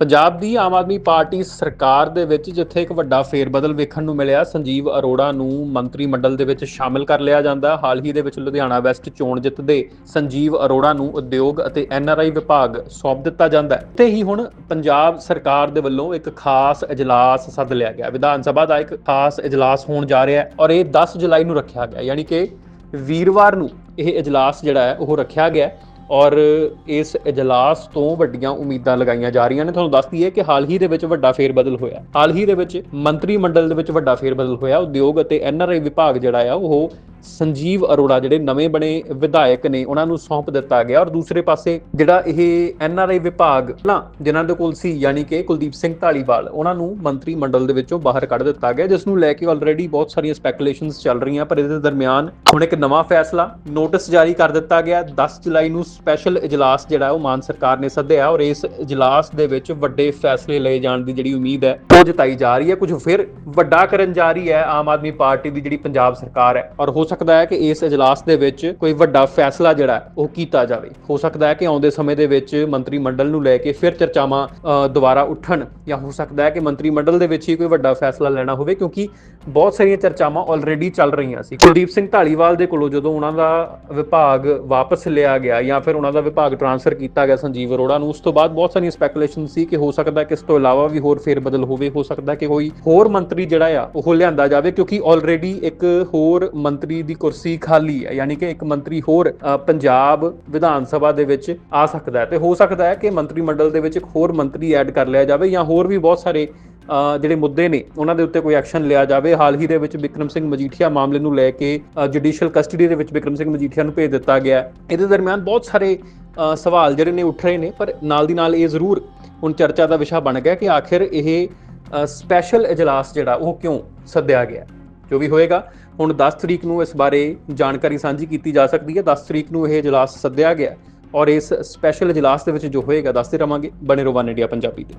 ਪੰਜਾਬ ਦੀ Aam Aadmi party ਸਰਕਾਰ ਦੇ ਵਿੱਚ ਜਿੱਥੇ ਇੱਕ ਵੱਡਾ ਫੇਰਬਦਲ ਵੇਖਣ ਨੂੰ ਮਿਲਿਆ, ਸੰਜੀਵ ਅਰੋੜਾ ਨੂੰ ਮੰਤਰੀ ਮੰਡਲ ਦੇ ਵਿੱਚ ਸ਼ਾਮਿਲ ਕਰ ਲਿਆ ਜਾਂਦਾ। ਹਾਲ ਹੀ ਦੇ ਵਿੱਚ ਲੁਧਿਆਣਾ ਵੈਸਟ ਚੋਣ ਜਿੱਤਦੇ ਸੰਜੀਵ ਅਰੋੜਾ ਨੂੰ ਉਦਯੋਗ ਅਤੇ ਐਨਆਰਆਈ ਵਿਭਾਗ ਸੌਂਪ ਦਿੱਤਾ ਜਾਂਦਾ ਹੈ। ਤੇ ਹੀ ਹੁਣ ਪੰਜਾਬ ਸਰਕਾਰ ਦੇ ਵੱਲੋਂ ਇੱਕ ਖਾਸ ਇਜਲਾਸ ਸੱਦ ਲਿਆ ਗਿਆ। ਵਿਧਾਨ ਸਭਾ ਦਾ ਇੱਕ ਖਾਸ ਇਜਲਾਸ ਹੋਣ ਜਾ ਰਿਹਾ ਹੈ ਔਰ ਇਹ 10 ਜੁਲਾਈ ਨੂੰ ਰੱਖਿਆ ਗਿਆ। ਯਾਨੀ ਕਿ ਵੀਰਵਾਰ ਨੂੰ ਇਹ ਇਜਲਾਸ ਜਿਹੜਾ ਹੈ, ਉਹ ਰੱਖਿਆ ਗਿਆ ਹੈ। ਔਰ ਇਸ ਇਜਲਾਸ ਤੋਂ ਵੱਡੀਆਂ ਉਮੀਦਾਂ ਲਗਾਈਆਂ ਜਾ ਰਹੀਆਂ ਨੇ। ਤੁਹਾਨੂੰ ਦੱਸ ਦਈਏ ਕਿ ਹਾਲ ਹੀ ਦੇ ਵਿੱਚ ਵੱਡਾ ਫੇਰ ਬਦਲ ਹੋਇਆ। ਹਾਲ ਹੀ ਦੇ ਵਿੱਚ ਮੰਤਰੀ ਮੰਡਲ ਦੇ ਵਿੱਚ ਵੱਡਾ ਫੇਰ ਬਦਲ ਹੋਇਆ। ਉਦਯੋਗ ਅਤੇ ਐਨਆਰਆਈ ਵਿਭਾਗ ਜਿਹੜਾ ਆ, ਉਹ ਸੰਜੀਵ ਅਰੋੜਾ ਜਿਹੜੇ ਨਵੇਂ ਬਣੇ ਵਿਧਾਇਕ ਨੇ, ਉਹਨਾਂ ਨੂੰ ਸੌਂਪ ਦਿੱਤਾ ਗਿਆ ਔਰ ਦੂਸਰੇ ਪਾਸੇ ਜਿਹੜਾ ਇਹ ਐਨਆਰਆਈ ਵਿਭਾਗ ਨਾ, ਜਿਨ੍ਹਾਂ ਦੇ ਕੋਲ ਸੀ, ਯਾਨੀ ਕਿ ਕੁਲਦੀਪ ਸਿੰਘ ਢਾਲੀਵਾਲ ਉਹਨਾਂ ਨੂੰ ਮੰਤਰੀ ਮੰਡਲ ਦੇ ਵਿੱਚੋਂ ਬਾਹਰ ਕੱਢ ਦਿੱਤਾ ਗਿਆ, ਜਿਸ ਨੂੰ ਲੈ ਕੇ ਆਲਰੇਡੀ ਬਹੁਤ ਸਾਰੀਆਂ ਸਪੈਕੂਲੇਸ਼ਨਸ ਚੱਲ ਰਹੀਆਂ, ਪਰ ਇਹਦੇ ਦਰਮਿਆਨ ਹੁਣ ਇੱਕ ਨਵਾਂ ਫੈਸਲਾ ਨੋਟਿਸ ਜਾਰੀ ਕਰ ਦਿੱਤਾ ਗਿਆ। 10 ਜੁਲਾਈ ਨੂੰ ਸਪੈਸ਼ਲ ਇਜਲਾਸ ਜਿਹੜਾ, ਉਹ ਮਾਨ ਸਰਕਾਰ ਨੇ ਸੱਦਿਆ ਔਰ ਇਸ ਇਜਲਾਸ ਦੇ ਵਿੱਚ ਵੱਡੇ ਫੈਸਲੇ ਲਏ ਜਾਣ ਦੀ ਜਿਹੜੀ ਉਮੀਦ ਹੈ, ਉਹ ਜਤਾਈ ਜਾ ਰਹੀ ਹੈ। ਕੁਝ ਫਿਰ ਵੱਡਾ ਕਰਨ ਜਾ ਰਹੀ ਹੈ, ਆਮ ਆਦਮੀ ਪਾਰਟੀ ਦੀ ਜਿਹੜੀ ਪੰਜਾਬ ਸਰਕਾਰ ਹੈ ਔਰ ਹੋ ਸਕਦਾ ਹੈ ਕਿ ਇਸ ਇਜਲਾਸ ਦੇ ਵਿੱਚ ਕੋਈ ਵੱਡਾ ਫੈਸਲਾ ਜਿਹੜਾ ਉਹ ਕੀਤਾ ਜਾਵੇ। ਹੋ ਸਕਦਾ ਹੈ ਕਿ ਆਉਂਦੇ ਸਮੇਂ ਦੇ ਵਿੱਚ ਮੰਤਰੀ ਮੰਡਲ ਨੂੰ ਲੈ ਕੇ ਫਿਰ ਚਰਚਾਵਾਂ ਦੁਬਾਰਾ ਉੱਠਣ ਜਾਂ ਹੋ ਸਕਦਾ ਹੈ ਕਿ ਮੰਤਰੀ ਮੰਡਲ ਦੇ ਵਿੱਚ ਹੀ ਕੋਈ ਵੱਡਾ ਫੈਸਲਾ ਲੈਣਾ ਹੋਵੇ ਕਿਉਂਕਿ ਬਹੁਤ ਸਾਰੀਆਂ ਚਰਚਾਵਾਂ ਆਲਰੇਡੀ ਚੱਲ ਰਹੀਆਂ ਸੀ। ਕੁਲਦੀਪ ਸਿੰਘ ਢਾਲੀਵਾਲ ਦੇ ਕੋਲੋਂ ਜਦੋਂ ਉਹਨਾਂ ਦਾ ਵਿਭਾਗ ਵਾਪਸ ਲਿਆ ਗਿਆ ਜਾਂ ਫਿਰ ਉਹਨਾਂ ਦਾ ਵਿਭਾਗ ਟ੍ਰਾਂਸਫਰ ਕੀਤਾ ਗਿਆ ਸੰਜੀਵ ਅਰੋੜਾ ਨੂੰ, ਉਸ ਤੋਂ ਬਾਅਦ ਬਹੁਤ ਸਾਰੀਆਂ ਸਪੈਕੂਲੇਸ਼ਨ ਸੀ ਕਿ ਹੋ ਸਕਦਾ ਕਿ ਇਸ ਤੋਂ ਇਲਾਵਾ ਵੀ ਹੋਰ ਫੇਰ ਬਦਲ ਹੋਵੇ, ਹੋ ਸਕਦਾ ਕਿ ਕੋਈ ਹੋਰ ਮੰਤਰੀ ਜਿਹੜਾ ਆ ਉਹ ਲਿਆਂਦਾ ਜਾਵੇ ਕਿਉਂਕਿ ਆਲਰੇਡੀ ਇੱਕ ਹੋਰ ਮੰਤਰੀ ਦੀ ਕੁਰਸੀ ਖਾਲੀ ਹੈ, ਯਾਨੀ ਕਿ ਇੱਕ ਮੰਤਰੀ ਹੋਰ ਪੰਜਾਬ ਵਿਧਾਨ ਸਭਾ ਦੇ ਵਿੱਚ ਆ ਸਕਦਾ ਹੈ। ਤੇ ਹੋ ਸਕਦਾ ਹੈ ਕਿ ਮੰਤਰੀ ਮੰਡਲ ਦੇ ਵਿੱਚ ਇੱਕ ਹੋਰ ਮੰਤਰੀ ਐਡ ਕਰ ਲਿਆ ਜਾਵੇ ਜਾਂ ਹੋਰ ਵੀ ਬਹੁਤ ਸਾਰੇ ਜਿਹੜੇ ਮੁੱਦੇ ਨੇ, ਉਹਨਾਂ ਦੇ ਉੱਤੇ ਕੋਈ ਐਕਸ਼ਨ ਲਿਆ ਜਾਵੇ। ਹਾਲ ਹੀ ਦੇ ਵਿੱਚ ਵਿਕਰਮ ਸਿੰਘ ਮਜੀਠੀਆ ਮਾਮਲੇ ਨੂੰ ਲੈ ਕੇ ਜੁਡੀਸ਼ੀਅਲ ਕਸਟਡੀ ਦੇ ਵਿੱਚ ਵਿਕਰਮ ਸਿੰਘ ਮਜੀਠੀਆ ਨੂੰ ਭੇਜ ਦਿੱਤਾ ਗਿਆ ਇਹਦੇ ਦਰਮਿਆਨ ਬਹੁਤ ਸਾਰੇ ਸਵਾਲ ਜਿਹੜੇ ਨੇ ਉੱਠ ਰਹੇ ਨੇ, ਪਰ ਨਾਲ ਦੀ ਨਾਲ ਇਹ ਜ਼ਰੂਰ ਹੁਣ ਚਰਚਾ ਦਾ ਵਿਸ਼ਾ ਬਣ ਗਿਆ ਕਿ ਆਖਿਰ ਇਹ ਸਪੈਸ਼ਲ ਇਜਲਾਸ ਜਿਹੜਾ ਉਹ ਕਿਉਂ ਸੱਦਿਆ ਗਿਆ ਜੋ ਵੀ ਹੋਏਗਾ ਹੁਣ 10 ਤਰੀਕ ਨੂੰ ਇਸ ਬਾਰੇ ਜਾਣਕਾਰੀ ਸਾਂਝੀ ਕੀਤੀ ਜਾ ਸਕਦੀ ਹੈ। 10 ਤਰੀਕ ਨੂੰ ਇਹ ਇਜਲਾਸ ਸੱਦਿਆ ਗਿਆ ਔਰ ਇਸ ਸਪੈਸ਼ਲ ਇਜਲਾਸ ਦੇ ਵਿੱਚ ਜੋ ਹੋਏਗਾ, ਦੱਸਦੇ ਰਵਾਂਗੇ। ਬਣੇ ਰਹੋ ਵਨ ਇੰਡੀਆ ਪੰਜਾਬੀ ਤੇ।